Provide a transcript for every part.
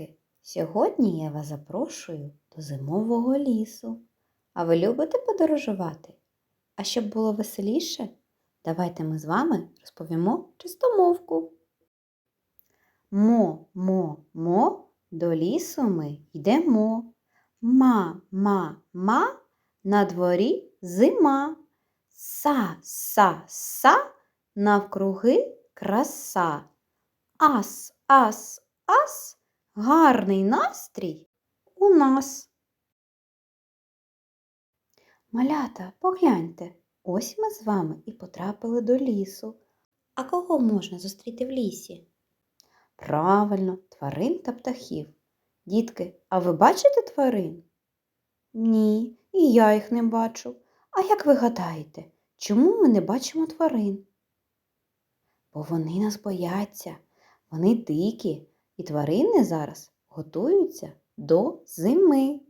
Дітки, сьогодні я вас запрошую до зимового лісу. А ви любите подорожувати? А щоб було веселіше, давайте ми з вами розповімо чистомовку. Мо, мо, мо, до лісу ми йдемо. Ма, ма, ма, на дворі зима. Са, са, са, навкруги краса. Ас, ас, ас, гарний настрій у нас. Малята, погляньте, ось ми з вами і потрапили до лісу. А кого можна зустріти в лісі? Правильно, тварин та птахів. Дітки, а ви бачите тварин? Ні, і я їх не бачу. А як ви гадаєте, чому ми не бачимо тварин? Бо вони нас бояться, вони дикі, і тварини зараз готуються до зими.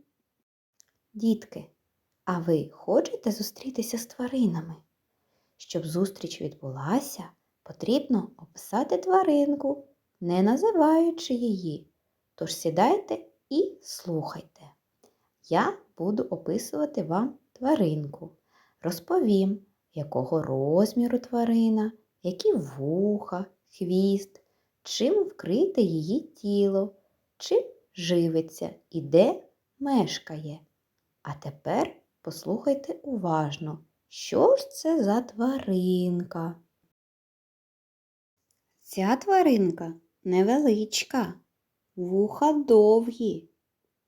Дітки, а ви хочете зустрітися з тваринами? Щоб зустріч відбулася, потрібно описати тваринку, не називаючи її. Тож сідайте і слухайте. Я буду описувати вам тваринку. Розповім, якого розміру тварина, які вуха, хвіст, чим вкрите її тіло, чим живиться і де мешкає. А тепер послухайте уважно, що ж це за тваринка. Ця тваринка невеличка, вуха довгі,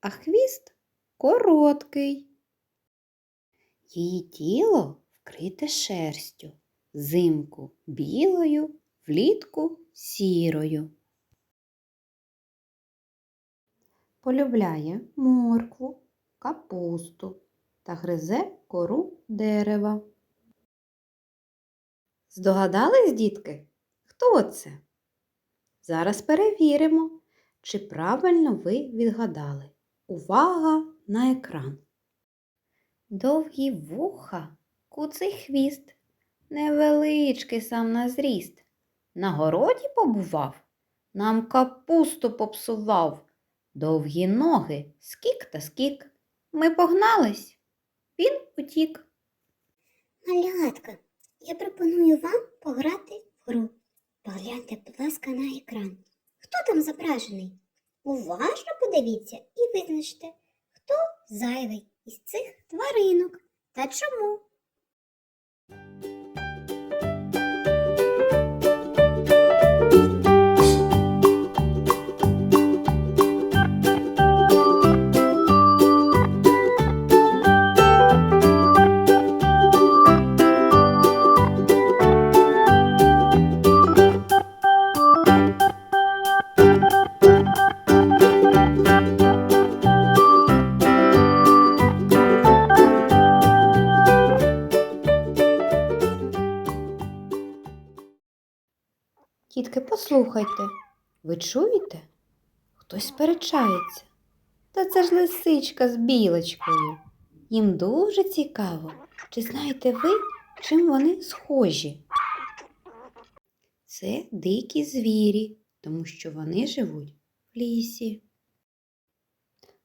а хвіст короткий. Її тіло вкрите шерстю, зимку білою, влітку сірою. Полюбляє моркву, капусту та гризе кору дерева. Здогадались, дітки, хто це? Зараз перевіримо, чи правильно ви відгадали. Увага на екран. Довгі вуха, куций хвіст, невеличкий сам на зріст. На городі побував, нам капусту попсував, довгі ноги, скік та скік. Ми погнались, він утік. Малятка, я пропоную вам пограти в гру. Погляньте, будь ласка, на екран. Хто там зображений? Уважно подивіться і визначте, хто зайвий із цих тваринок та чому. Тітки, послухайте, ви чуєте? Хтось сперечається. Та це ж лисичка з білочкою. Їм дуже цікаво, чи знаєте ви, чим вони схожі? Це дикі звірі, тому що вони живуть в лісі.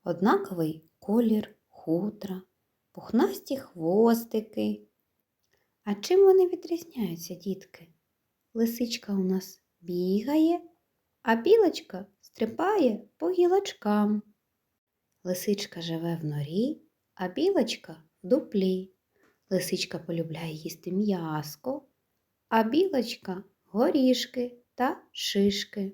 Однаковий колір хутра, пухнасті хвостики. А чим вони відрізняються, дітки? Лисичка у нас бігає, а білочка стрибає по гілочкам. Лисичка живе в норі, а білочка в дуплі. Лисичка полюбляє їсти м'яско, а білочка горішки та шишки.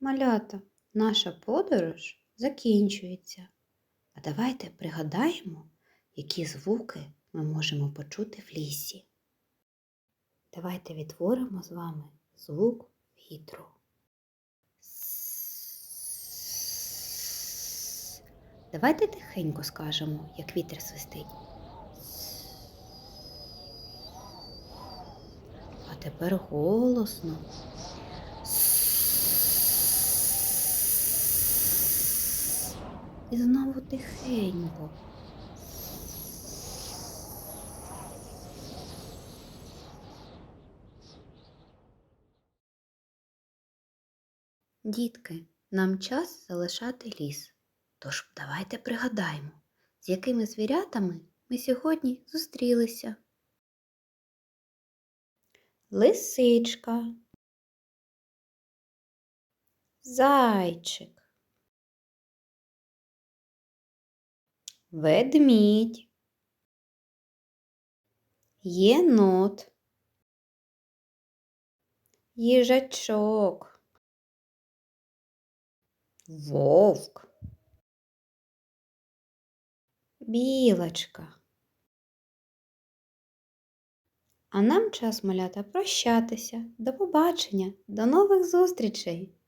Малята, наша подорож закінчується. А давайте пригадаємо, які звуки ми можемо почути в лісі. Давайте відтворимо з вами звук вітру. Давайте тихенько скажемо, як вітер свистить. А тепер голосно. І знову тихенько. Дітки, нам час залишати ліс. Тож давайте пригадаємо, з якими звірятами ми сьогодні зустрілися. Лисичка, зайчик, ведмідь, єнот, їжачок, вовк, білочка. А нам час малята прощатися. До побачення, до нових зустрічей!